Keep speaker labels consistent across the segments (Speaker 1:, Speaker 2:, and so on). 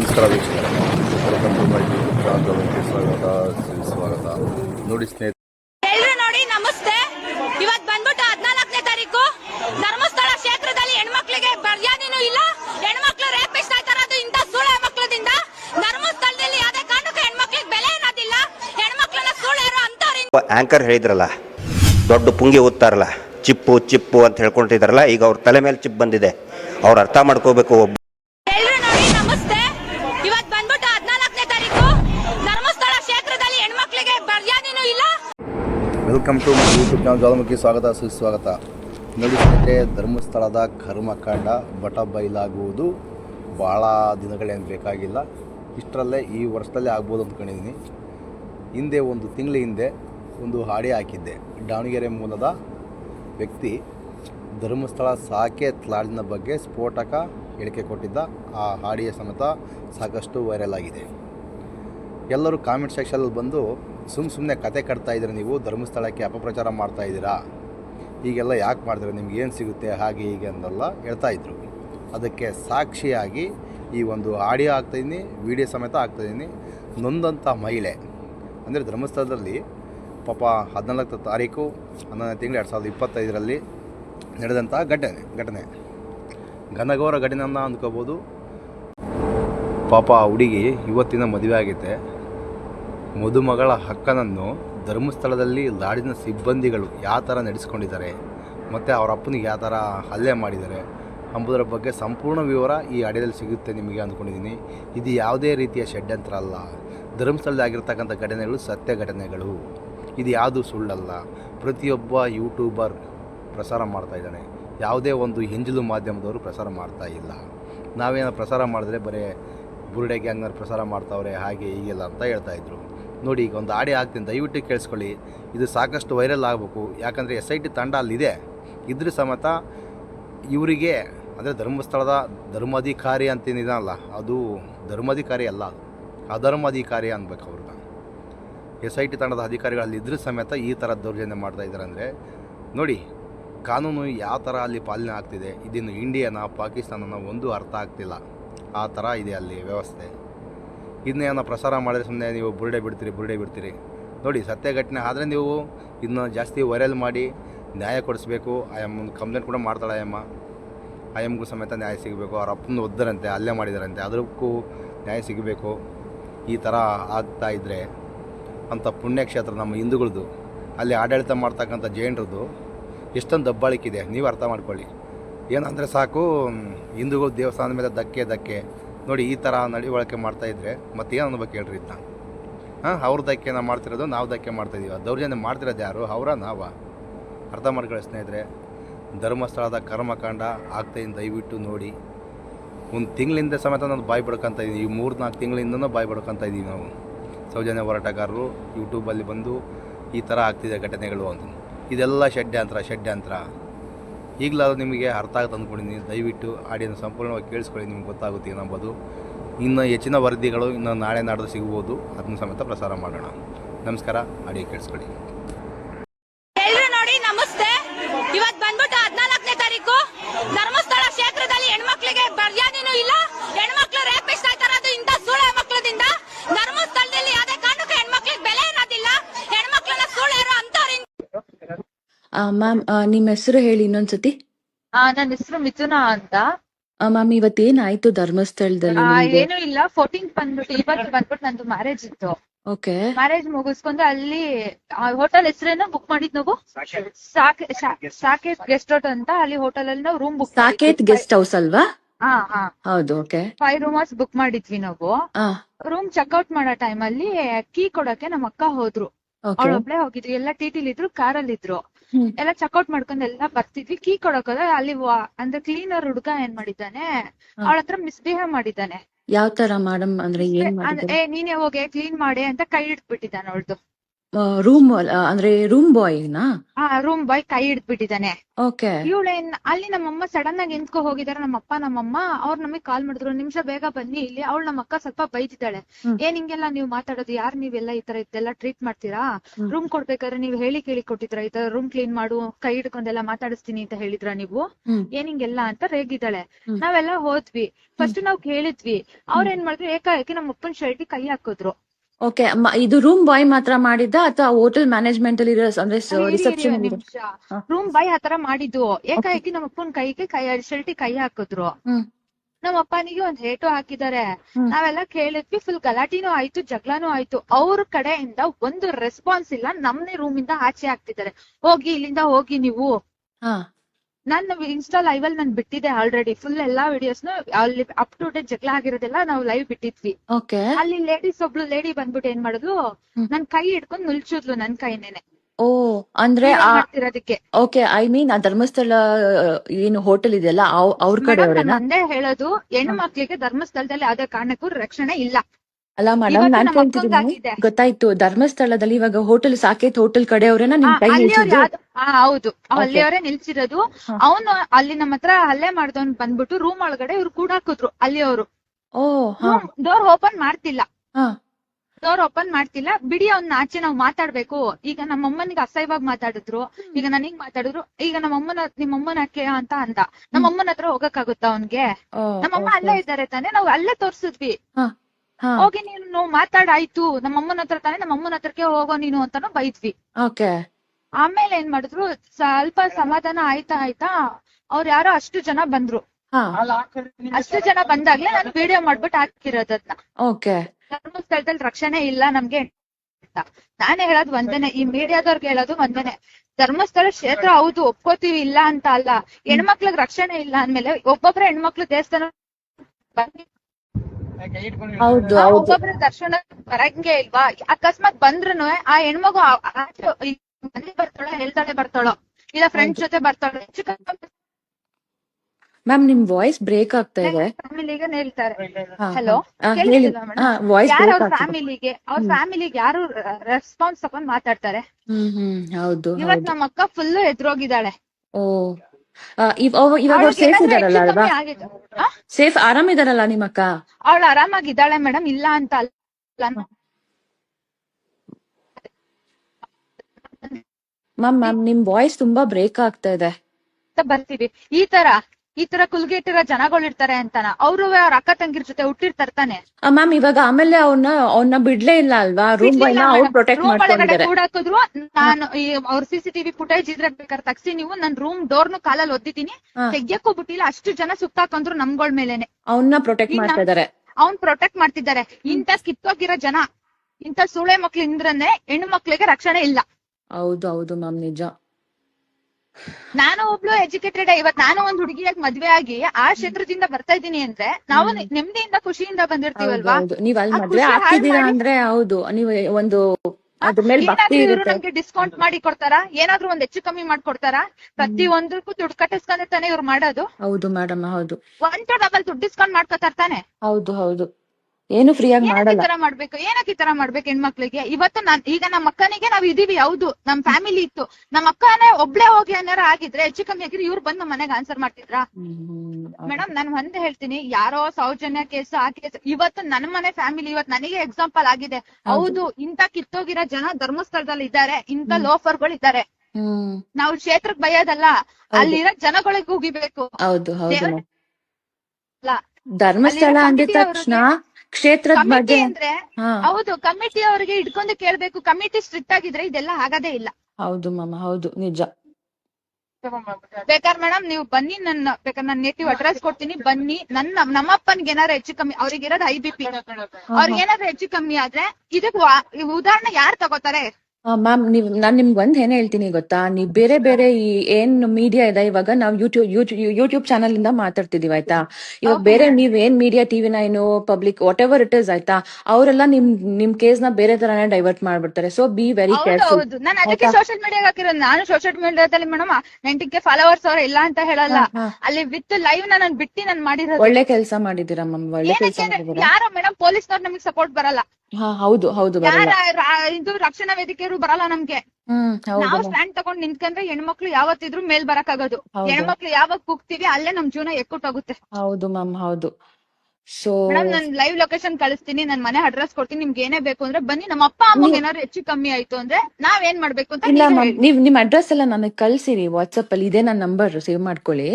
Speaker 1: ನಮಸ್ಕಾರ ವೀಕ್ಷಕರೇ welcome to my YouTube ಚಾನಲ್ಗೆ ಸ್ವಾಗತ ಸ್ವಾಗತ ನೋಡಿ ಸ್ನೇಹಿತರೆ
Speaker 2: ಎಲ್ರು ನೋಡಿ ನಮಸ್ತೆ ಇವತ್ ಬಂದ್ಬಿಟ್ಟು ಹದಿನಾಲ್ಕನೇ ತಾರೀಕು ಧರ್ಮಸ್ಥಳ ಕ್ಷೇತ್ರದಲ್ಲಿ ಹೆಣ್ಮಕ್ಳಿಗೆ ಮರ್ಯಾದೆನೂ ಇಲ್ಲ. ಹೆಣ್ಮಕ್ಳು ರೇಪ್ ಆಯ್ತಾರದು ಇಂಥ ಸುಳ್ಳು ಮಕ್ಕಳದಿಂದ ಧರ್ಮಸ್ಥಳದಲ್ಲಿ ಯಾವ್ದೇ ಕಾರಣಕ್ಕೂ ಹೆಣ್ಮಕ್ಳಿಗೆ ಬೆಲೆ ಏನಾದಿಲ್ಲ ಹೆಣ್ಮಕ್ಳನ್ನ ಸುಳ್ಳೇರು ಅಂತವ್ರಿಂದ
Speaker 3: ಆಂಕರ್ ಹೇಳಿದ್ರಲ್ಲ ದೊಡ್ಡ ಪುಂಗಿ ಓದ್ತಾರಲ್ಲ ಚಿಪ್ಪು ಚಿಪ್ಪು ಅಂತ ಹೇಳ್ಕೊಂಡಿದ್ದಾರಲ್ಲ ಈಗ ಅವ್ರ ತಲೆ ಮೇಲೆ ಚಿಪ್ ಬಂದಿದೆ. ಅವ್ರು ಅರ್ಥ ಮಾಡ್ಕೋಬೇಕು
Speaker 1: welcome to my YouTube channel Jwalamukhi ಸ್ವಾಗತ ಸುಸ್ವಾಗತ ನೋಡಿ ಧರ್ಮಸ್ಥಳದ ಕರ್ಮಕಾಂಡ ಬಟ ಬಯಲಾಗುವುದು. ಭಾಳ ದಿನಗಳೇನು ಬೇಕಾಗಿಲ್ಲ. ಇಷ್ಟರಲ್ಲೇ ಈ ವರ್ಷದಲ್ಲೇ ಆಗ್ಬೋದು ಅಂದ್ಕೊಂಡಿದ್ದೀನಿ ಹಿಂದೆ ಒಂದು ತಿಂಗಳ ಹಿಂದೆ ಒಂದು ಹಾಡಿ ಹಾಕಿದ್ದೆ. ದಾವಣಗೆರೆ ಮೂಲದ ವ್ಯಕ್ತಿ ಧರ್ಮಸ್ಥಳ ಸಾಕೆ ತ್ಲಾಡಿನ ಬಗ್ಗೆ ಸ್ಫೋಟಕ ಹೇಳಿಕೆ ಕೊಟ್ಟಿದ್ದ. ಆ ಹಾಡಿಯ ಸಮೇತ ಸಾಕಷ್ಟು ವೈರಲ್ ಆಗಿದೆ. ಎಲ್ಲರೂ ಕಾಮೆಂಟ್ ಸೆಕ್ಷನಲ್ಲಿ ಬಂದು ಸುಮ್ಮ ಸುಮ್ಮನೆ ಕತೆ ಕಟ್ತಾ ಇದ್ದೀರಾ ನೀವು ಧರ್ಮಸ್ಥಳಕ್ಕೆ ಅಪಪ್ರಚಾರ ಮಾಡ್ತಾ ಇದ್ದೀರಾ? ಹೀಗೆಲ್ಲ ಯಾಕೆ ಮಾಡ್ತೀರಾ ನಿಮ್ಗೆ ಏನು ಸಿಗುತ್ತೆ? ಹಾಗೆ ಹೀಗೆ ಅಂತೆಲ್ಲ ಹೇಳ್ತಾ ಇದ್ರು. ಅದಕ್ಕೆ ಸಾಕ್ಷಿಯಾಗಿ ಈ ಒಂದು ಆಡಿಯೋ ಆಗ್ತಾಯಿದ್ದೀನಿ ವಿಡಿಯೋ ಸಮೇತ ಹಾಕ್ತಾಯಿದ್ದೀನಿ ನೊಂದಂಥ ಮಹಿಳೆ. ಅಂದರೆ ಧರ್ಮಸ್ಥಳದಲ್ಲಿ ಪಾಪ ಹದಿನಾಲ್ಕು ತಾರೀಕು, ಹನ್ನೊಂದನೇ ತಿಂಗಳು ಎರಡು ಸಾವಿರದ ಇಪ್ಪತ್ತೈದರಲ್ಲಿ ನಡೆದಂಥ ಘಟನೆ ಘಟನೆ. ಘನಘೋರ ಘಟನೆಯನ್ನು ಅಂದ್ಕೋಬೋದು. ಪಾಪ ಹುಡುಗಿ ಇವತ್ತಿನ ಮದುವೆ ಆಗೈತೆ ಮದುಮಗಳ ಹಕ್ಕನನ್ನು ಧರ್ಮಸ್ಥಳದಲ್ಲಿ ಲಾಡಿನ ಸಿಬ್ಬಂದಿಗಳು ಯಾವ ಥರ ನಡೆಸ್ಕೊಂಡಿದ್ದಾರೆ, ಮತ್ತು ಅವರ ಅಪ್ಪನಿಗೆ ಯಾವ ಥರ ಹಲ್ಲೆ ಮಾಡಿದ್ದಾರೆ ಎಂಬುದರ ಬಗ್ಗೆ ಸಂಪೂರ್ಣ ವಿವರ ಈ ಅಡಿಯಲ್ಲಿ ಸಿಗುತ್ತೆ ನಿಮಗೆ ಅಂದ್ಕೊಂಡಿದ್ದೀನಿ. ಇದು ಯಾವುದೇ ರೀತಿಯ ಷಡ್ಯಂತ್ರ ಅಲ್ಲ. ಧರ್ಮಸ್ಥಳದಲ್ಲಿ ಆಗಿರ್ತಕ್ಕಂಥ ಘಟನೆಗಳು ಸತ್ಯ ಘಟನೆಗಳು. ಇದು ಯಾವುದು ಸುಳ್ಳಲ್ಲ. ಪ್ರತಿಯೊಬ್ಬ ಯೂಟ್ಯೂಬರ್ ಪ್ರಸಾರ ಮಾಡ್ತಾ ಇದ್ದಾನೆ. ಯಾವುದೇ ಒಂದು ಹಿಂಜಲು ಮಾಧ್ಯಮದವರು ಪ್ರಸಾರ ಮಾಡ್ತಾ ಇಲ್ಲ. ನಾವೇನೋ ಪ್ರಸಾರ ಮಾಡಿದ್ರೆ ಬರೀ ಬುರುಡೆ ಗ್ಯಾಂಗ್ನವ್ರು ಪ್ರಸಾರ ಮಾಡ್ತಾವ್ರೆ, ಹಾಗೆ ಹೀಗೆಲ್ಲ ಅಂತ ಹೇಳ್ತಾ ಇದ್ರು. ನೋಡಿ, ಈಗ ಒಂದು ಆಡಿ ಆಗ್ತೀನಿ. ದಯವಿಟ್ಟು ಕೇಳಿಸ್ಕೊಳ್ಳಿ. ಇದು ಸಾಕಷ್ಟು ವೈರಲ್ ಆಗಬೇಕು. ಯಾಕಂದರೆ ಎಸ್ ಐ ಟಿ ತಂಡ ಅಲ್ಲಿದೆ ಇದ್ರ ಸಮೇತ ಇವರಿಗೆ, ಅಂದರೆ ಧರ್ಮಸ್ಥಳದ ಧರ್ಮಾಧಿಕಾರಿ ಅಂತೇನಿದಲ್ಲ ಅದು ಧರ್ಮಾಧಿಕಾರಿ ಅಲ್ಲ ಅದು ಅಧರ್ಮಾಧಿಕಾರಿ ಅನ್ಬೇಕು ಅವ್ರನ್ನ. ಎಸ್ ಐ ಟಿ ತಂಡದ ಅಧಿಕಾರಿಗಳಲ್ಲಿ ಇದ್ರ ಸಮೇತ ಈ ಥರ ದೌರ್ಜನ್ಯ ಮಾಡ್ತಾ ಇದ್ದಾರೆ ಅಂದರೆ, ನೋಡಿ, ಕಾನೂನು ಯಾವ ಥರ ಅಲ್ಲಿ ಪಾಲನೆ ಆಗ್ತಿದೆ ಇದನ್ನು ಇಂಡಿಯಾನ ಪಾಕಿಸ್ತಾನನ ಒಂದು ಅರ್ಥ ಆಗ್ತಿಲ್ಲ. ಆ ಥರ ಇದೆ ಅಲ್ಲಿ ವ್ಯವಸ್ಥೆ. ಇದನ್ನೇನೋ ಪ್ರಸಾರ ಮಾಡಿದ್ರೆ ಸುಮ್ಮನೆ ನೀವು ಬುರುಡೆ ಬಿಡ್ತೀರಿ ಬುರುಡೆ ಬಿಡ್ತೀರಿ. ನೋಡಿ ಸತ್ಯ ಘಟನೆ ಆದರೆ ನೀವು ಇದನ್ನ ಜಾಸ್ತಿ ವೈರಲ್ ಮಾಡಿ ನ್ಯಾಯ ಕೊಡಿಸ್ಬೇಕು. ಒಂದು ಕಂಪ್ಲೇಂಟ್ ಕೂಡ ಮಾಡ್ತಾಳೆ ಆಯಮ್ಮ ಆಯಮ್ಮಗೂ ಸಮೇತ ನ್ಯಾಯ ಸಿಗಬೇಕು. ಅವ್ರ ಅಪ್ಪನ ಒದ್ದರಂತೆ, ಅಲ್ಲೇ ಮಾಡಿದಾರಂತೆ. ಅದಕ್ಕೂ ನ್ಯಾಯ ಸಿಗಬೇಕು. ಈ ಥರ ಆಗ್ತಾ ಇದ್ದರೆ ಅಂಥ ಪುಣ್ಯಕ್ಷೇತ್ರ ನಮ್ಮ ಹಿಂದೂಗಳದ್ದು ಅಲ್ಲಿ ಆಡಳಿತ ಮಾಡ್ತಕ್ಕಂಥ ಜೈನರದ್ದು ಎಷ್ಟೊಂದು ಇದೆ. ನೀವು ಅರ್ಥ ಮಾಡ್ಕೊಳ್ಳಿ. ಏನಂದರೆ ಸಾಕು, ಹಿಂದೂಗಳು ದೇವಸ್ಥಾನದ ಮೇಲೆ ಧಕ್ಕೆ ಧಕ್ಕೆ. ನೋಡಿ, ಈ ಥರ ನಡವಳಿಕೆ ಮಾಡ್ತಾಯಿದ್ರೆ ಮತ್ತೆ ಏನು ಅನ್ಬೇಕು ಹೇಳ್ರಿ ಇದನ್ನ ಹಾಂ, ಅವ್ರ ಧಕ್ಕೆ ನಾವು ಮಾಡ್ತಿರೋದು, ನಾವು ಧಕ್ಕೆ ಮಾಡ್ತಾಯಿದ್ದೀವಿ ದೌರ್ಜನ್ಯ ಮಾಡ್ತಿರೋದು ಯಾರು? ಅವರ, ನಾವ. ಅರ್ಥ ಮಾಡ್ಕೊಳ್ಳಿ ಸ್ನೇಹಿತರೆ, ಧರ್ಮಸ್ಥಳದ ಕರ್ಮಕಾಂಡ ಆಗ್ತಾಯಿದ್ದು ದಯವಿಟ್ಟು ನೋಡಿ. ಒಂದು ತಿಂಗಳಿಂದ ಸಮೇತ ನಾನು ಬಾಯಿ ಬಡ್ಕೊಂತ ಇದ್ದೀವಿ ಈ ಮೂರು ನಾಲ್ಕು ತಿಂಗಳಿಂದನೂ ಬಾಯಿ ಬಡ್ಕೊಂತ ಇದ್ದೀವಿ ನಾವು. ಸೌಜನ್ಯ ಹೋರಾಟಗಾರರು ಯೂಟ್ಯೂಬಲ್ಲಿ ಬಂದು ಈ ಥರ ಆಗ್ತಿದೆ ಘಟನೆಗಳು ಅಂತ. ಇದೆಲ್ಲ ಷಡ್ಯಂತ್ರ ಷಡ್ಯಂತ್ರ. ಈಗಲಾದ್ರೂ ನಿಮಗೆ ಅರ್ಥ ಆಗುತ್ತೆ ಅಂದ್ಕೊಂಡಿದ್ದೀನಿ. ದಯವಿಟ್ಟು ಆಡಿಯನ್ನು ಸಂಪೂರ್ಣವಾಗಿ ಕೇಳಿಸ್ಕೊಳ್ಳಿ, ನಿಮ್ಗೆ ಗೊತ್ತಾಗುತ್ತೆ ಏನಂಬೋದು. ಇನ್ನು ಹೆಚ್ಚಿನ ವರದಿಗಳು ಇನ್ನು ನಾಳೆ ನಾಡ್ದು ಸಿಗ್ಬೋದು. ಅದನ್ನ ಸಮೇತ ಪ್ರಸಾರ ಮಾಡೋಣ. ನಮಸ್ಕಾರ, ಆಡಿಯೋ ಕೇಳಿಸ್ಕೊಳ್ಳಿ
Speaker 2: ಎಲ್ರು ನೋಡಿ ನಮಸ್ತೆ ಇವತ್ ಬಂದ್ಬಿಟ್ಟು ಹದ್ನಾಲ್ಕನೇ ತಾರೀಕು ಧರ್ಮಸ್ಥಳ ಕ್ಷೇತ್ರದಲ್ಲಿ ಹೆಣ್ಮಕ್ಳಿಗೆ ಮರ್ಯಾದೆನೂ ಇಲ್ಲ ಹೆಣ್ಮಕ್ಳು ರೇಪಿಸ್ಟ್ ಆಯ್ತಾರದು ಇಂಥ ಸುಳ್ಳು ಮಕ್ಕಳದಿಂದ ಧರ್ಮಸ್ಥಳದಲ್ಲಿ ಯಾವ್ದೇ ಕಾರಣಕ್ಕೂ ಹೆಣ್ಮಕ್ಳಿಗೆ ಬೆಲೆ ಅನ್ನೋದಿಲ್ಲ ಹೆಣ್ಮಕ್ಳನ್ನ ಸುಳ್ಳೇರು ಅಂತವ್ರಿಂದ
Speaker 4: ಮ್ಯಾಮ್ ನಿಮ್ಮ ಹೆಸರು ಹೇಳಿ ಇನ್ನೊಂದ್ಸತಿ.
Speaker 5: ಆ ನನ್ನ ಹೆಸರು ಮಿಥುನ ಅಂತ.
Speaker 4: ಮ್ಯಾಮ್ ಇವತ್ತೇನಾಯ್ತು ಧರ್ಮಸ್ಥಳದಲ್ಲಿ
Speaker 5: ಆ,
Speaker 4: ನಿಮ್ಗೆ?
Speaker 5: ಏನು ಇಲ್ಲ ಫೋರ್ಟೀನ್ ಬಂದ್ಬಿಟ್ಟು ಇವತ್ತು ಬಂದ್ಬಿಟ್ಟು ನಂದು ಮ್ಯಾರೇಜ್ ಇತ್ತು.
Speaker 4: ಓಕೆ.
Speaker 5: ಮ್ಯಾರೇಜ್ ಮುಗಿಸ್ಕೊಂಡು ಅಲ್ಲಿ ಹೋಟೆಲ್ ಹೆಸರೇನ ಬುಕ್ ಮಾಡಿದ್ ನಾವು? ಸಾಕೆ ಸಾಕೇತ್ ಗೆಸ್ಟ್ ಔಟ್ ಅಂತ ಅಲ್ಲಿ ಹೋಟೆಲ್ ಅಲ್ಲಿ ನಾವು room book
Speaker 4: Saket guest house ಅಲ್ವಾ?
Speaker 5: ಹಾ ಹಾ.
Speaker 4: ಹೌದು ಓಕೆ.
Speaker 5: ಫೈವ್ ರೂಮರ್ಸ್ ಬುಕ್ ಮಾಡಿದ್ವಿ ನಾವು.
Speaker 4: ಆ.
Speaker 5: ರೂಮ್ ಚೆಕ್ಔಟ್ ಮಾಡೋ ಟೈಮ್ ಅಲ್ಲಿ ಕೀ ಕೊಡಕ್ಕೆ ನಮ್ಮ ಅಕ್ಕ ಹೋದ್ರು.
Speaker 4: ಓಕೆ.
Speaker 5: ಅವಳೊಬ್ಳೆ ಹೋಗಿದ್ರು. ಎಲ್ಲ ಟಿಟಿಲ್ ಇದ್ರು ಕಾರಲ್ಲಿ ಇದ್ರು. ಎಲ್ಲ ಚೆಕ್ಔಟ್ ಮಾಡ್ಕೊಂಡ್ ಎಲ್ಲ ಬರ್ತಿದ್ವಿ. ಕೀ ಕೊಡಕ್ ಹೋದ್ರೆ ಅಲ್ಲಿ ಅಂದ್ರೆ ಕ್ಲೀನರ್ ಹುಡ್ಗ ಏನ್ ಮಾಡಿದ್ದಾನೆ? ಅವಳ ಹತ್ರ ಮಿಸ್ಬಿಹೇವ್ ಮಾಡಿದ್ದಾನೆ.
Speaker 4: ಯಾವ ತರ ಮೇಡಮ್ ಅಂದ್ರೆ ಏನ್
Speaker 5: ಅಂದ್ರೆ ಏ ನೀನೇ ಹೋಗಿ ಕ್ಲೀನ್ ಮಾಡಿ ಅಂತ ಕೈ ಇಟ್ಬಿಟ್ಟಿದ್ದಾನೆ ಅವಳ್ದು.
Speaker 4: ರೂಮ್ ಅಂದ್ರೆ ರೂಮ್ ಬಾಯ್ನಾ
Speaker 5: ಆ ರೂಮ್ ಬಾಯ್ ಕೈ ಹಿಡ್ದ್ಬಿಟ್ಟಿದ್ದಾನೆ.
Speaker 4: ಓಕೆ
Speaker 5: ಇವಳೇನ್ ಅಲ್ಲಿ ನಮ್ಮಮ್ಮ ಸಡನ್ ಆಗಿ ನಿಂತ್ಕೊ ಹೋಗಿದಾರೆ ನಮ್ಮಪ್ಪ ನಮ್ಮಮ್ಮ ಅವ್ರು ನಮಗೆ ಕಾಲ್ ಮಾಡಿದ್ರು ನಿಮಿಷ ಬೇಗ ಬನ್ನಿ ಇಲ್ಲಿ ಅವಳು ನಮ್ಮ ಅಕ್ಕ ಸ್ವಲ್ಪ ಬೈತಿದ್ದಾಳೆ
Speaker 4: ಹ್ಮ್.
Speaker 5: ಏನ್ ಹಿಂಗೆಲ್ಲ ನೀವು ಮಾತಾಡೋದು? ಯಾರ್ ನೀವೆಲ್ಲ ಈ ತರ ಇದೆಲ್ಲ ಟ್ರೀಟ್ ಮಾಡ್ತೀರಾ? ರೂಮ್ ಕೊಡ್ಬೇಕಾದ್ರೆ ನೀವು ಹೇಳಿ ಕೇಳಿ ಕೊಟ್ಟಿದ್ರ ಈ ತರ ರೂಮ್ ಕ್ಲೀನ್ ಮಾಡು ಕೈ ಹಿಡ್ಕೊಂಡೆಲ್ಲ ಮಾತಾಡಿಸ್ತೀನಿ ಅಂತ ಹೇಳಿದ್ರ ನೀವು? ಏನ್ ಹಿಂಗೆಲ್ಲ ಅಂತ ರೇಗಿದ್ದಾಳೆ. ನಾವೆಲ್ಲ ಹೋದ್ವಿ. ಫಸ್ಟ್ ನಾವ್ ಕೇಳಿದ್ವಿ. ಅವ್ರ ಏನ್ ಮಾಡಿದ್ರು? ಏಕಾಏಕಿ ನಮ್ಮ ಅಪ್ಪನ್ ಶರ್ಟ್ ಕೈ ಹಾಕಿದ್ರು.
Speaker 4: ಓಕೆ ಇದು ರೂಮ್ ಬಾಯ್ ಮಾತ್ರ ಮಾಡಿದ್ದ ಅಥವಾ ಹೋಟೆಲ್ ಮ್ಯಾನೇಜ್ಮೆಂಟ್ ಅಲ್ಲಿ ಇರೋ ಅಂದ್ರೆ ರಿಸೆಪ್ಷನ್
Speaker 5: ರೂಮ್ ಬಾಯ್ ಆತರ ಮಾಡಿದ್ದು. ಏಕಾಏಕಿ ನಮ್ಮ ಅಪ್ಪನ್ ಕೈಗೆ ಕೈ ಶರ್ಟಿ ಕೈ ಹಾಕಿದ್ರು. ನಮ್ಮ ಅಪ್ಪನಿಗೆ ಒಂದ್ ಹೇಟು ಹಾಕಿದ್ದಾರೆ.
Speaker 4: ಹ್ಮ್.
Speaker 5: ನಾವೆಲ್ಲ ಕೇಳಿದ್ವಿ ಫುಲ್ ಗಲಾಟಿನೂ ಆಯ್ತು ಜಗಳನೂ ಆಯ್ತು. ಅವ್ರ ಕಡೆಯಿಂದ ಒಂದು ರೆಸ್ಪಾನ್ಸ್ ಇಲ್ಲ ನಮ್ನೇ ರೂಮ್ ಇಂದ ಆಚೆ ಹಾಕ್ತಿದ್ದಾರೆ. ಹೋಗಿ ಇಲ್ಲಿಂದ ಹೋಗಿ ನೀವು. ನಾನು ಇನ್ಸ್ಟಾ ಲೈವ್ ಅಲ್ಲಿ ನಾನು ಬಿಟ್ಟಿದ್ದೆ ಆಲ್ರೆಡಿ ಫುಲ್ ಎಲ್ಲಾ ವಿಡಿಯೋಸ್ನು ಅಲ್ಲಿ ಅಪ್ ಟು ಡೇಟ್ ಜಗಳ ಆಗಿರೋದೆಲ್ಲ ನಾವು ಲೈವ್ ಬಿಟ್ಟಿದ್ವಿ. ಅಲ್ಲಿ ಲೇಡೀಸ್ ಒಬ್ಳು ಲೇಡಿ ಬಂದ್ಬಿಟ್ಟು ಏನ್ ಮಾಡಿದ್ಲು. ನನ್ ಕೈ ಹಿಡ್ಕೊಂಡ್ ನುಲ್ಚಿದ್ಲು ನನ್ ಕೈನೇನೆ.
Speaker 4: ಓ ಅಂದ್ರೆ ಓಕೆ ಐ ಮೀನ್ ಆ ಧರ್ಮಸ್ಥಳ ಏನು ಹೋಟೆಲ್ ಇದೆಯಲ್ಲ ಅವ್- ಅವ್ರ
Speaker 5: ಕಡೆ ಒಂದೇ ಹೇಳೋದು ಹೆಣ್ಣು ಮಕ್ಳಿಗೆ ಧರ್ಮಸ್ಥಳದಲ್ಲಿ ಯಾವ್ದೇ ಕಾರಣಕ್ಕೂ ರಕ್ಷಣೆ ಇಲ್ಲ.
Speaker 4: ಅಲ್ಲ ಮೇಡಮ್ ನಾನ್ ಕೇಳ್ತಿದ್ದೀನಿ. ಗೊತ್ತಾಯ್ತು ಧರ್ಮಸ್ಥಳದಲ್ಲಿ ಇವಾಗ ಹೋಟೆಲ್ ಸಾಕೇತ್ ಹೋಟೆಲ್ ಕಡೆ ನಿಮ್ ಕೈ
Speaker 5: ಅಲ್ಲಿಯವ್ರು ಹೌದು. ಅಲ್ಲಿಯವರೇ ನಿಲ್ಸಿರೋದು. ಅವನು ಅಲ್ಲಿ ನಮ್ಮ ಹತ್ರ ಹಲ್ಲೆ ಮಾಡ್ದವ್ನ್ ಬಂದ್ಬಿಟ್ಟು ರೂಮ್ ಒಳಗಡೆ ಇವ್ರು ಕೂಡಾಕಿದ್ರು ಅಲ್ಲಿಯವರು.
Speaker 4: ಓ ಹಾ.
Speaker 5: ಡೋರ್ ಓಪನ್ ಮಾಡ್ತಿಲ್ಲ. ಡೋರ್ ಓಪನ್ ಮಾಡ್ತಿಲ್ಲ. ಬಿಡಿ ಅವ್ನ ಆಚೆ ನಾವ್ ಮಾತಾಡ್ಬೇಕು. ಈಗ ನಮ್ಮ ಅಮ್ಮನಿಗೆ ಅಸಹ್ಯವಾಗಿ ಮಾತಾಡಿದ್ರು. ಈಗ ನನಗ್ ಮಾತಾಡಿದ್ರು. ಈಗ ನಮ್ಮ ಅಮ್ಮನ ನಿಮ್ಮ ಅಮ್ಮನ ಹಾಕಿ ಅಂತ ಅಂದ. ನಮ್ಮ ಅಮ್ಮನ ಹತ್ರ ಹೋಗಕ್ ಅವ್ನ್ಗೆ?
Speaker 4: ಓ,
Speaker 5: ನಮ್ಮ ಅಮ್ಮ ಅಲ್ಲೇ ಇದ್ದಾರೆ ತಾನೆ? ನಾವು ಅಲ್ಲೇ ತೋರ್ಸಿದ್ವಿ. ಹೋಗಿ ನೀನು ಮಾತಾಡಾಯ್ತು. ನಮ್ಮ ಅಮ್ಮನ ಹತ್ರ ತಾನೆ ನಮ್ಮ ಅಮ್ಮನ ಹತ್ರಕ್ಕೆ ಹೋಗೋ ನೀನು ಅಂತಾನು ಬೈದ್ವಿ.
Speaker 4: ಓಕೆ.
Speaker 5: ಆಮೇಲೆ ಏನ್ ಮಾಡಿದ್ರು ಸ್ವಲ್ಪ ಸಮಾಧಾನ ಆಯ್ತಾ ಆಯ್ತಾ ಅವ್ರ ಯಾರೋ ಅಷ್ಟು ಜನ ಬಂದ್ರು.
Speaker 4: ಹಾ.
Speaker 5: ಅಷ್ಟು ಜನ ಬಂದಾಗ್ಲೇ ನಾನು ವಿಡಿಯೋ ಮಾಡ್ಬಿಟ್ಟು ಹಾಕಿರೋದನ್ನ.
Speaker 4: ಓಕೆ.
Speaker 5: ಧರ್ಮಸ್ಥಳದಲ್ಲಿ ರಕ್ಷಣೆ ಇಲ್ಲ ನಮ್ಗೆ ಅಂತ. ನಾನೇ ಹೇಳೋದು ಒಂದೇನೆ ಈ ಮೀಡಿಯಾದವ್ರಿಗೆ ಹೇಳೋದು ಒಂದೇನೆ. ಧರ್ಮಸ್ಥಳ ಕ್ಷೇತ್ರ ಹೌದು ಒಪ್ಕೋತೀವಿ ಇಲ್ಲ ಅಂತ ಅಲ್ಲ. ಹೆಣ್ಮಕ್ಳಿಗೆ ರಕ್ಷಣೆ ಇಲ್ಲ ಅಂದ್ಮೇಲೆ ಒಬ್ಬೊಬ್ರ ಹೆಣ್ಮಕ್ಳು ದೇವಸ್ಥಾನ
Speaker 4: ಹೌದು
Speaker 5: ಒಬ್ಬೊಬ್ರ ದರ್ಶನ ಬರಂಗೆ ಇಲ್ವಾ? ಅಕಸ್ಮಾತ್ ಬಂದ್ರು ಆ ಹೆಣ್ಮಗು ಮನೆ ಬರ್ತಾಳೋ ಹೇಳ್ತಾಳೆ ಬರ್ತಾಳೋ? ಇಲ್ಲ ಫ್ರೆಂಡ್ಸ್ ಜೊತೆ ಬರ್ತಾಳೋ? ಹೆಚ್ಚು
Speaker 4: ಮ್ಯಾಮ್ ನಿಮ್ ವಾಯ್ಸ್ ಬ್ರೇಕ್ ಆಗ್ತಾ ಇದೆ.
Speaker 5: ಫ್ಯಾಮಿಲಿಗೆ ಹೇಳ್ತಾರೆ. ಹಲೋ ಯಾರು
Speaker 4: ಬ್ರೇಕ್
Speaker 5: ಅವ್ರ ಫ್ಯಾಮಿಲಿಗೆ? ಅವ್ರ. ಫ್ಯಾಮಿಲಿಗೆ ಯಾರು ರೆಸ್ಪಾನ್ಸ್ ತಗೊಂಡ್ ಮಾತಾಡ್ತಾರೆ?
Speaker 4: ಹ್ಮ್ ಹ್ಮ್. ಹೌದು
Speaker 5: ಇವತ್ ನಮ್ಮ ಅಕ್ಕ ಫುಲ್ ಎದ್ರೋಗಿದ್ದಾಳೆ.
Speaker 4: ಓ. ಇವಾಗ ಸೇಫ್ ಇದಾರಲ್ಲ ಅಲ್ವಾ? ಸೇಫ್ ಆರಾಮಿದಾರಲ್ಲ ನಿಮ್ಮ ಅಕ್ಕ?
Speaker 5: ಅವಳು ಆರಾಮಾಗಿದ್ದಾಳೆ ಮೇಡಮ್ ಇಲ್ಲ ಅಂತ ಅಲ್ಲ.
Speaker 4: ಮ್ಯಾಮ್ ಮ್ಯಾಮ್ ನಿಮ್ ವಾಯ್ಸ್ ತುಂಬಾ ಬ್ರೇಕ್ ಆಗ್ತಾ ಇದೆ.
Speaker 5: ಬರ್ತೀವಿ. ಈ ತರ ಈ ತರ ಕುಲ್ಗೆಟ್ಟಿರೋ ಜನಗಳು ಇರ್ತಾರೆ ಅಂತಾನ. ಅವರು ಅವ್ರ ಅಕ್ಕ ತಂಗಿರ್ ಜೊತೆ ಹುಟ್ಟಿರ್ತಾರೆ ತಾನೆ.
Speaker 4: ಮ್ಯಾಮ್ ಇವಾಗ ಆಮೇಲೆ ಅವನ್ನ ಅವನ್ನ ಬಿಡ್ಲೇ ಇಲ್ಲ ಅಲ್ವಾ? ರೂಮ್ ಪ್ರೊಟೆಕ್ಟ್ ಮಾಡ್ಕೊಂಡಿದ್ದಾರೆ.
Speaker 5: ಕೂಡಾಕಿದ್ರು ನಾನು ಈ ಅವ್ರ ಸಿಸಿಟಿವಿ ಫುಟೇಜ್ ಇದ್ರೆ ಬೇಕಾದ್ರೆ ತಗ್ಸಿ ನೀವು. ನನ್ ರೂಮ್ ಡೋರ್ನು ಕಾಲಲ್ಲಿ ಒದ್ದಿದ್ದೀನಿ. ತೆಗ್ಯಕ್ಕೂ ಬಿಟ್ಟಿಲ್ಲ. ಅಷ್ಟು ಜನ ಸುತ್ತಾಕಂದ್ರು ನಮ್ಗಳ ಮೇಲೆನೆ.
Speaker 4: ಅವನ್ನ ಪ್ರೊಟೆಕ್ಟ್ ಮಾಡ್ತಾ ಇದಾರೆ
Speaker 5: ಅವ್ನ್ ಪ್ರೊಟೆಕ್ಟ್ ಮಾಡ್ತಿದ್ದಾರೆ. ಇಂತ ಕಿತ್ತೋಗಿರೋ ಜನ ಇಂತ ಸುಳೆ ಮಕ್ಳು ಇಂದ್ರನೆ ಹೆಣ್ಣು ಮಕ್ಳಿಗೆ ರಕ್ಷಣೆ ಇಲ್ಲ.
Speaker 4: ಹೌದು ಹೌದು ಮ್ಯಾಮ್ ನಿಜ.
Speaker 5: ನಾನು ಒಬ್ಳು ಎಜುಕೇಟೆಡ್ ಇವತ್ ನಾನು ಒಂದ್ ಹುಡುಗಿಯಾಗಿ ಮದ್ವೆ ಆಗಿ ಆ ಕ್ಷೇತ್ರದಿಂದ ಬರ್ತಾ ಇದ್ದೀನಿ ಅಂದ್ರೆ ನಾವು ನೆಮ್ಮದಿಯಿಂದ ಖುಷಿಯಿಂದ ಬಂದಿರ್ತೀವಲ್ವಾ?
Speaker 4: ನೀವ್ ಅಲ್ಲಿ ಮದ್ವೆ ಅಂದ್ರೆ ಹೌದು. ನೀವು ಒಂದು
Speaker 5: ನಮ್ಗೆ ಡಿಸ್ಕೌಂಟ್ ಮಾಡಿ ಕೊಡ್ತಾರ? ಏನಾದ್ರೂ ಒಂದ್ ಹೆಚ್ಚು ಕಮ್ಮಿ ಮಾಡ್ಕೊಡ್ತಾರ ಪ್ರತಿ ಒಂದಕ್ಕೂ ದುಡ್ಡು ಕಟ್ಟಿಸ್ಕೊಂಡ್ರೆ ತಾನೇ ಇವ್ರು ಮಾಡೋದು?
Speaker 4: ಹೌದು ಮೇಡಮ್ ಹೌದು.
Speaker 5: ಒನ್ ಟು ಡಬಲ್ ದುಡ್ಡು ಡಿಸ್ಕೌಂಟ್ ಮಾಡ್ಕೊತಾರ ತಾನೆ?
Speaker 4: ಹೌದು ಹೌದು. ಏನು ಫ್ರೀಯಾಗಿ ಮಾಡಲ್ಲ.
Speaker 5: ತರ ಮಾಡ್ಬೇಕು? ಏನಕ್ಕೆ ಈ ತರ ಮಾಡ್ಬೇಕು ಹೆಣ್ಮಕ್ಳಿಗೆ? ಇವತ್ತು ನಾನ್ ಈಗ ನಮ್ಮ ಅಕ್ಕನಿಗೆ ನಾವ್ ಇದೀವಿ ಹೌದು. ನಮ್ ಫ್ಯಾಮಿಲಿ ಇತ್ತು. ನಮ್ಮ ಅಕ್ಕನೇ ಒಬ್ಳೆ ಹೋಗಿ ಏನಾರ ಆಗಿದ್ರೆ ಹೆಚ್ಚು ಕಮ್ಮಿ ಆಗಿದ್ರೆ ಇವ್ರು ಬಂದು ಮನೆಗೆ ಆನ್ಸರ್ ಮಾಡ್ತಿದ್ರಾ. ಮೇಡಮ್ ನಾನು ಒಂದೇ ಹೇಳ್ತೀನಿ. ಯಾರೋ ಸೌಜನ್ಯ ಕೇಸ್ ಆ ಕೇಸ್ ಇವತ್ತು ನನ್ನ ಮನೆ ಫ್ಯಾಮಿಲಿ ಇವತ್ತು ನನಗೆ ಎಕ್ಸಾಂಪಲ್ ಆಗಿದೆ. ಹೌದು. ಇಂತ ಕಿತ್ತೋಗಿರೋ ಜನ ಧರ್ಮಸ್ಥಳದಲ್ಲಿ ಇದ್ದಾರೆ. ಇಂತ ಲೋಫರ್ಗಳು ಇದ್ದಾರೆ. ನಾವು ಕ್ಷೇತ್ರಕ್ಕೆ ಬಯೋದಲ್ಲ. ಅಲ್ಲಿರೋ ಜನಗಳಿಗೆ ಹೋಗಿಬೇಕು.
Speaker 4: ಧರ್ಮಸ್ಥಳ
Speaker 5: ಅಂದ
Speaker 4: ಅಂದಿದ ತಕ್ಷಣ ಕ್ಷೇತ್ರದ ಬಗ್ಗೆ
Speaker 5: ಅಂದ್ರೆ ಹೌದು ಕಮಿಟಿ ಅವರಿಗೆ ಇಟ್ಕೊಂಡು ಕೇಳ್ಬೇಕು. ಕಮಿಟಿ ಸ್ಟ್ರಿಕ್ಟ್ ಆಗಿದ್ರೆ ಇದೆಲ್ಲ ಆಗದೇ ಇಲ್ಲ.
Speaker 4: ಹೌದು ಮಾಮ ಹೌದು ನಿಜ.
Speaker 5: ಬೇಕಾದ್ರೆ ಮೇಡಮ್ ನೀವು ಬನ್ನಿ ನನ್ನ ಬೇಕಾದ್ರೆ ನನ್ನ ನೇಟಿವ್ ಅಡ್ರೆಸ್ ಕೊಡ್ತೀನಿ. ಬನ್ನಿ ನನ್ನ ನಮ್ಮಪ್ಪನ್ಗೆ ಏನಾದ್ರು ಹೆಚ್ಚು ಕಮ್ಮಿ ಅವ್ರಿಗೆ ಇರೋದು ಐ ಬಿ ಪಿ ಅವ್ರಿಗೆ ಏನಾದ್ರು ಹೆಚ್ಚು ಕಮ್ಮಿ ಆದ್ರೆ ಇದಕ್ ಉದಾಹರಣೆ ಯಾರು ತಗೋತಾರೆ?
Speaker 4: ಮ್ಯಾಮ್ ನೀವ್ ನಾನ್ ನಿಮ್ಗೆ ಒಂದ್ ಏನ್ ಹೇಳ್ತೀನಿ ಗೊತ್ತಾ? ನೀವ್ ಬೇರೆ ಬೇರೆ ಈ ಏನ್ ಮೀಡಿಯಾ ಇದೆ ಇವಾಗ ನಾವ್ ಯೂಟ್ಯೂಬ್ ಯೂಟ್ಯೂಬ್ ಚಾನಲ್ ಇಂದ ಮಾತಾಡ್ತಿದೀವಿ ಆಯ್ತಾ? ಇವಾಗ ಬೇರೆ ನೀವ್ ಏನ್ media TV nine public whatever it is ಆಯ್ತಾ? ಅವರೆಲ್ಲ ನಿಮ್ ನಿಮ್ ಕೇಸ್ನ ಬೇರೆ ತರಾನೇ ಡೈವರ್ಟ್ ಮಾಡ್ಬಿಡ್ತಾರೆ. ಸೊ ಬಿ ವೆರಿ ಕೇರ್ಫುಲ್
Speaker 5: ಹೌದು. ನಾನು ಅದಕ್ಕೆ? ಸೋಶಿಯಲ್ ಮೀಡಿಯಾಗ ಹಾಕಿರೋದು. ನಾನು ಸೋಶಿಯಲ್ ಮೀಡಿಯಾದಲ್ಲಿ ಮೇಡಮ್ ನೆಂಟಿಗೆ ಫಾಲೋವರ್ಸ್ ಅವ್ರ ಇಲ್ಲ ಅಂತ ಹೇಳಲ್ಲ. ಅಲ್ಲಿ ವಿತ್ ಲೈವ್ನ ನಾನು ಬಿಟ್ಟು ನಾನು ಮಾಡಿರೋದು.
Speaker 4: ಒಳ್ಳೆ ಕೆಲಸ ಮಾಡಿದೀರಾ ಮ್ಯಾಮ್? ಒಳ್ಳೆ ಕೆಲಸ
Speaker 5: ಯಾರೋ ಮೇಡಮ್ ಪೊಲೀಸ್ನವ್ರು ನಮಗೆ ಸಪೋರ್ಟ್ ಬರಲ್ಲ.
Speaker 4: ಹಾ ಹೌದು ಹೌದು ಬರಲ್ಲ.
Speaker 5: ಇದು ರಕ್ಷಣಾ ವೇದಿಕೆಯವರು ಬರಲ್ಲ ನಮ್ಗೆ.
Speaker 4: ಹ್ಮ್ ಹೌದು
Speaker 5: ನಾವು ಸ್ಟ್ಯಾಂಡ್ ತಗೊಂಡ್ ನಿಂತ್ಕೊಂಡ್ರೆ ಹೆಣ್ಮಕ್ಳು ಯಾವತ್ತಿದ್ರು ಮೇಲ್ ಬರಕಾಗೋದು
Speaker 4: ಹೌದು.
Speaker 5: ಹೆಣ್ಮಕ್ಳು ಯಾವಾಗ ಕೂಗ್ತೀವಿ ಅಲ್ಲೇ ನಮ್ ಜೀವನ ಎಕ್ಕುಟ್ಟೋಗುತ್ತೆ.
Speaker 4: ಹೌದು ಮ್ಯಾಮ್ ಹೌದು. ಸೊ
Speaker 5: ಮೇಡಮ್ ನಾನ್ ಲೈವ್ ಲೊಕೇಶನ್ ಕಳಿಸ್ತೀನಿ ನನ್ ಮನೆ ಅಡ್ರೆಸ್ ಕೊಡ್ತೀನಿ ನಿಮ್ಗೆ ಏನೇ ಬೇಕು ಅಂದ್ರೆ ಬನ್ನಿ. ನಮ್ಮ ಅಪ್ಪ ಅಮ್ಮಗೆ ಏನಾದ್ರು ಹೆಚ್ಚು ಕಮ್ಮಿ ಆಯ್ತು ಅಂದ್ರೆ ನಾವ್ ಏನ್ ಮಾಡ್ಬೇಕು ಅಂತ
Speaker 4: ಇಲ್ಲ
Speaker 5: ನೀವೇ
Speaker 4: ಮ್ಯಾಮ್
Speaker 5: ಹೇಳಿ.
Speaker 4: ನೀವ್ ನಿಮ್ ಅಡ್ರೆಸ್ ಎಲ್ಲ ನನಗೆ ಕಳ್ಸಿರಿ ವಾಟ್ಸಪ್ ಅಲ್ಲಿ. ಇದೇ ನನ್ನ ನಂಬರ್ ಸೇವ್ ಮಾಡ್ಕೊಳ್ಳಿ.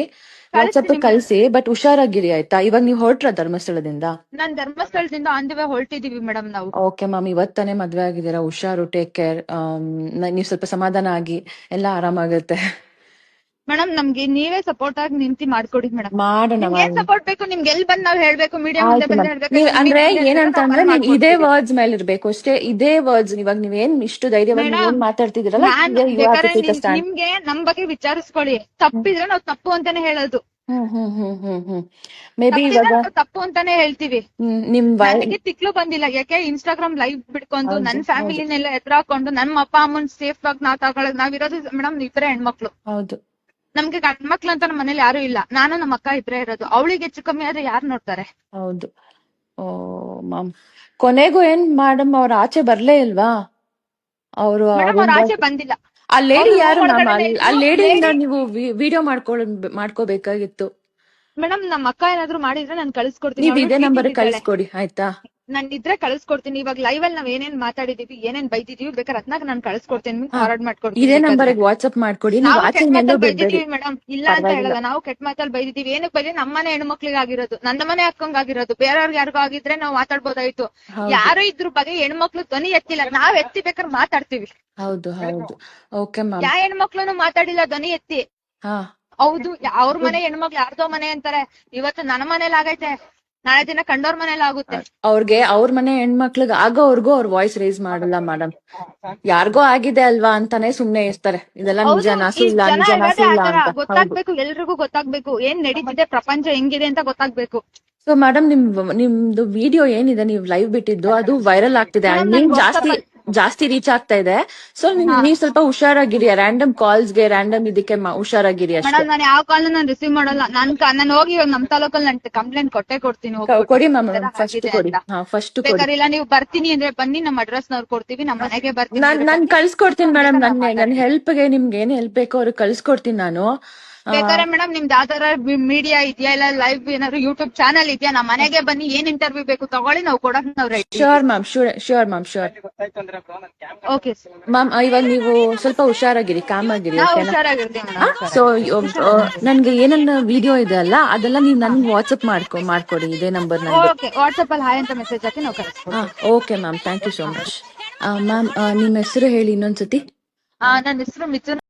Speaker 4: ವಾಟ್ಸಪ್ ಕಳಿಸಿ ಬಟ್ ಹುಷಾರಾಗಿರಿ ಆಯ್ತಾ? ಇವಾಗ ನೀವು ಹೊರಟ್ರ ಧರ್ಮಸ್ಥಳದಿಂದ?
Speaker 5: ನಾನ್ ಧರ್ಮಸ್ಥಳದಿಂದ ಆನ್ ದಿ ವೇ ಹೊರಟಿದೀವಿ ಮೇಡಮ್ ನಾವು.
Speaker 4: ಓಕೆ ಮ್ಯಾಮ್ ಇವತ್ತಾನೆ ಮದ್ವೆ ಆಗಿದ್ದೀರಾ ಹುಷಾರು ಟೇಕ್ ಕೇರ್ ನೀವು ಸ್ವಲ್ಪ ಸಮಾಧಾನ ಆಗಿ ಎಲ್ಲ ಆರಾಮಾಗುತ್ತೆ.
Speaker 5: ಮೇಡಮ್ ನಮ್ಗೆ ನೀವೇ ಸಪೋರ್ಟ್ ಆಗಿ ನಿಂತಿ ಮಾಡ್ಕೊಡಿ ಮೇಡಮ್.
Speaker 4: ಮಾಡೋಣ
Speaker 5: ಏನ್ ಸಪೋರ್ಟ್ ಬೇಕು? ನಿಮ್ಗೆ ಎಲ್ಲಿ ಬಂದ್ ನಾವ್ ಹೇಳ್ಬೇಕು? ಮೀಡಿಯಾ ಮುಂದೆ
Speaker 4: ಆಯ್ತು
Speaker 5: ಬಂದ್ ಹೇಳ್ಬೇಕು
Speaker 4: ನೀವ್ ಅಂದ್ರೆ ಏನಂತ ಅಂದ್ರೆ
Speaker 5: ನೀವ್
Speaker 4: ಇದೇ ವರ್ಡ್ಸ್ ಮೇಲೆ ಇರ್ಬೇಕು ಅಷ್ಟೇ. ಇದೇ ವರ್ಡ್ಸ್ ಇವಾಗ ನೀವೇನ್ ಇಷ್ಟು ಧೈರ್ಯವಾಗಿ ಏನ್ ಮಾತಾಡ್ತಿದ್ದೀರಲ್ಲ stand.
Speaker 5: ನಿಮ್ಗೆ ನಮ್ ಬಗ್ಗೆ ವಿಚಾರಿಸ್ಕೊಳ್ಳಿ ತಪ್ಪಿದ್ರೆ ನಾವ್ ತಪ್ಪು ಅಂತಾನೆ ಹೇಳೋದು.
Speaker 4: ಮೇ ಬಿ ಇವಾಗ
Speaker 5: ತಪ್ಪು ಅಂತಾನೆ ಹೇಳ್ತೀವಿ.
Speaker 4: ನಿಮ್
Speaker 5: ತಿಕ್ಲು ಬಂದಿಲ್ಲ. ಯಾಕೆ? ಇನ್ಸ್ಟಾಗ್ರಾಮ್ ಲೈವ್ ಬಿಡ್ಕೊಂಡು ನನ್. ಫ್ಯಾಮಿಲಿನೆಲ್ಲ ಎದುರಾಕೊಂಡು ನಮ್ಮ ಅಪ್ಪ ಅಮ್ಮನ್ ಸೇಫ್ ಆಗಿ ನಾವ್ ತಗೊಳಕ್ ನಾವಿರೋದು ಮೇಡಮ್ ಇಬ್ಬರೇ ಹೆಣ್ಮಕ್ಳು.
Speaker 4: ಹೌದು.
Speaker 5: ನಮ್ಗೆ ಗಂಡ್ ಮಕ್ಳು ಅಂತ ನಮ್ಮ ಮನೇಲಿ ಯಾರು ಇಲ್ಲ. ನಾನು ನಮ್ಮ ಅಕ್ಕ ಇಬ್ರೇ ಇರೋದು. ಅವಳಿಗೆ ಹೆಚ್ಚು ಕಮ್ಮಿ ಆದ್ರೆ ಯಾರು ನೋಡ್ತಾರೆ?
Speaker 4: ಹೌದು. Oh ma'am. ಕೊನೆಗೂ ಏನ್ ಮೇಡಮ್ ಅವ್ರ ಆಚೆ ಬರ್ಲೇ ಇಲ್ವಾ? ಅವರು
Speaker 5: ಮೇಡಮ್ ಅವ್ರ ಆಚೆ ಬಂದಿಲ್ಲ.
Speaker 4: ಆ ಲೇಡಿ
Speaker 5: ಅವ್ರು
Speaker 4: ಯಾರು ಮ್ಯಾಮ್ ಆ
Speaker 5: ಇದ್ರು.
Speaker 4: ಲೇಡಿಯಿಂದ
Speaker 5: lady-
Speaker 4: ನೀವು ವಿಡಿಯೋ ಮಾಡ್ಕೊಳ್ ಮಾಡ್ಕೋಬೇಕಾಗಿತ್ತು.
Speaker 5: ಮೇಡಮ್ ನಮ್ಮ ಅಕ್ಕ ಏನಾದ್ರು ಮಾಡಿದ್ರೆ ನಾನು ಕಳ್ಸ್ಕೊಡ್ತೀನಿ.
Speaker 4: ನೀವ್
Speaker 5: ಅವ್ಳು
Speaker 4: ಇದೇ ನಂಬರ್ ಕಳ್ಸ್ಕೊಡಿ ಆಯ್ತಾ?
Speaker 5: ನಾನ್ ಇದ್ರೆ ಕಳ್ಸ್ಕೊಡ್ತೀನಿ. ಇವಾಗ ಲೈವ್ ಅಲ್ಲಿ ನಾವ್ ಏನೇನ್ ಮಾತಾಡಿದೀವಿ ಏನೇನ್ ಬೈದಿದೀವಿ ಬೇಕಾದ್ರೆ ಅದ್ನಾಗ ನಾನ್ ಕಳ್ಸ್ಕೊಡ್ತೀನಿ. ಫಾರ್ವರ್ಡ್ ಮಾಡ್ಕೊಡ್ತೀನಿ.
Speaker 4: ಇದೇ ನಂಬರ್ ವಾಟ್ಸ್ಆಪ್ ಮಾಡ್ಕೊಡಿ. ನೀವು
Speaker 5: ಕೆಟ್ಟ ಮಾತಲ್ಲಿ ಬೈದಿದೀವಿ ಮೇಡಮ್ ಇಲ್ಲ ಅಂತ ಹೇಳಲ್ಲ. ನಾವು ಕೆಟ್ಟ ಮಾತಲ್ಲಿ ಬೈದಿದೀವಿ. ಏನಕ್ಕೆ ಬೈದಿ ನಮ್ಮನೆ ಹೆಣ್ಮಕ್ಳಿಗೆ ಆಗಿರೋದು. ನನ್ನ ಮನೆ ಅಕ್ಕಂಗ್ ಆಗಿರೋದು. ಬೇರೆಯವ್ರಿಗೆ ಯಾರಿಗೂ ಆಗಿದ್ರೆ ನಾವು ಮಾತಾಡ್ಬೋದಾಯ್ತು. ಯಾರು ಇದ್ರ ಬಗ್ಗೆ ಹೆಣ್ಮಕ್ಳು ಧ್ವನಿ ಎತ್ತಿಲ್ಲ. ನಾವ್ ಎತ್ತಿ ಬೇಕಾದ್ರೆ ಮಾತಾಡ್ತೀವಿ.
Speaker 4: ಹೌದು ಹೌದು. Okay ma'am.
Speaker 5: ಯಾ ಹೆಣ್ಮಕ್ಳುನು ಮಾತಾಡಿಲ್ಲ ಧ್ವನಿ ಎತ್ತಿ. ಹೌದು ಅವ್ರ ಮನೆ ಹೆಣ್ಮಕ್ಳು ಯಾರ್ದೋ ಮನೆ ಅಂತಾರೆ. ಇವತ್ತು ನನ್ನ ಮನೇಲಿ ಆಗೈತೆ. ನಾಳೆ ದಿನ ಕಂಡೋರ್ ಮನೇಲಿ ಆಗುತ್ತೆ.
Speaker 4: ಅವ್ರಿಗೆ ಅವ್ರ ಮನೆ ಹೆಣ್ಮಕ್ಳಿಗೆ ಆಗೋವರ್ಗೂ ಅವ್ರ ವಾಯ್ಸ್ ರೇಸ್ ಮಾಡಲ್ಲ ಮೇಡಮ್ ಯಾರಿಗೋ ಆಗಿದೆ ಅಲ್ವಾ ಅಂತಾನೆ ಸುಮ್ನೆ ಇರ್ತಾರೆ. ಇದೆಲ್ಲ
Speaker 5: ಹೌದು,
Speaker 4: ನಿಜ ನಾಸು
Speaker 5: ಈ
Speaker 4: ಇಲ್ಲ ಇಲ್ಲ ಅಂತ. ಹೌದು
Speaker 5: ಗೊತ್ತಾಗ್ಬೇಕು ಎಲ್ರಿಗೂ ಗೊತ್ತಾಗ್ಬೇಕು. ಏನ್ ನಡೀತಿದೆ ಪ್ರಪಂಚ ಹೆಂಗಿದೆ ಅಂತ ಗೊತ್ತಾಗ್ಬೇಕು.
Speaker 4: ಸೊ ಮೇಡಮ್ ನಿಮ್ ನಿಮ್ದು ವಿಡಿಯೋ ಏನಿದೆ? ನೀವು ಲೈವ್ ಬಿಟ್ಟಿದ್ದು ಅದು ವೈರಲ್ ಆಗ್ತಿದೆ. ನಿಮ್ ಜಾಸ್ತಿ ಜಾಸ್ತಿ ರೀಚ್ ಆಗ್ತಾ ಇದೆ. ಸೊ ನೀವ್ ಸ್ವಲ್ಪ ಹುಷಾರಾಗಿರಿ. ರ್ಯಾಂಡಮ್ ಕಾಲ್ಸ್ಗೆ ರ್ಯಾಂಡಮ್ ಇದಕ್ಕೆ ಹುಷಾರಾಗಿರಿ ಅಷ್ಟೇ.
Speaker 5: ಮೇಡಮ್ ನಾನು ಯಾವ ಕಾಲ್ ನಾನು ರಿಸೀವ್ ಮಾಡಲ್ಲ. ನಾನ್ ನಾನ್ ಹೋಗಿ ಇವಾಗ ನಮ್ ತಾಲೂಕಲ್ಲಿ ನಾನು ಕಂಪ್ಲೇಂಟ್ ಕೊಟ್ಟೆ ಕೊಡ್ತೀನಿ.
Speaker 4: ಕೊಡಿ ಮ್ಯಾಮ್ ಫಸ್ಟ್ ಕೊಡಿ. ಫಸ್ಟ್
Speaker 5: ಇಲ್ಲ ನೀವು ಬರ್ತೀನಿ ಅಂದ್ರೆ ಬನ್ನಿ. ನಮ್ಮ ಅಡ್ರೆಸ್ ನವ್ರು ಕೊಡ್ತೀವಿ. ನಮ್ಮ ಮನೆಗೆ ಬರ್ತೀನಿ
Speaker 4: ನಾನ್. ಕಳ್ಸ್ಕೊಡ್ತೀನಿ ಮೇಡಮ್ ನನ್ ಹೆಲ್ಪ್ಗೆ ನಿಮ್ಗೆ ಏನ್ ಹೆಲ್ಪ್ ಬೇಕೋ ಅವ್ರಿಗೆ ಕಳ್ಸ್ಕೊಡ್ತೀನಿ ನಾನು.
Speaker 5: ಬೇಕಾದ್ರೆ ಮೇಡಮ್ ನಿಮ್ದು ಯಾವ್ದಾರ ಮೀಡಿಯಾ ಇದೆಯಾ ಇಲ್ಲ ಲೈವ್ ಏನಾದ್ರು ಯೂಟ್ಯೂಬ್ ಚಾನಲ್ ಇದೆಯಾ? ನಮ್ಮ ಮನೆಗೆ ಬನ್ನಿ ಏನ್ ಇಂಟರ್ವ್ಯೂ ಬೇಕು ತಗೊಳ್ಳಿ ನಾವು ಕೊಡಕ್ ನಾವ್ ready
Speaker 4: sure ma'am sure sure ma'am sure
Speaker 5: okay
Speaker 4: ma'am ಇವಾಗ ನೀವು ಸ್ವಲ್ಪ ಹುಷಾರಾಗಿರಿ ಕಾಮ್ ಆಗಿರಿ
Speaker 5: ನಾವು
Speaker 4: ಓಕೆನಾ
Speaker 5: ಹುಷಾರಾಗಿರ್ತೀವಿ ಮೇಡಮ್
Speaker 4: ಸೊ ನನ್ಗೆ ಏನೆಲ್ಲ ವಿಡಿಯೋ ಇದೆ ಅಲ್ಲ ಅದೆಲ್ಲ ನೀವು ನನ್ಗೆ ವಾಟ್ಸ್ಆಪ್ ಮಾಡ್ಕೊ ಮಾಡ್ಕೊಡಿ ಇದೇ ನಂಬರ್ನಲ್ಲಿ
Speaker 5: ಓಕೆ ವಾಟ್ಸ್ಆಪ್ ಅಲ್ಲಿ ಹಾಯ್ ಅಂತ ಮೆಸೇಜ್ ಹಾಕಿ ನಾವು
Speaker 4: ಕಳಿಸ್ತೀವಿ. Okay ma'am thank you so much ma'am ನಿಮ್ಮ ಹೆಸರು ಹೇಳಿ ಇನ್ನೊಂದ್ಸತಿ.
Speaker 5: ನನ್ನ ಹೆಸರು ಮಿಥುನ್.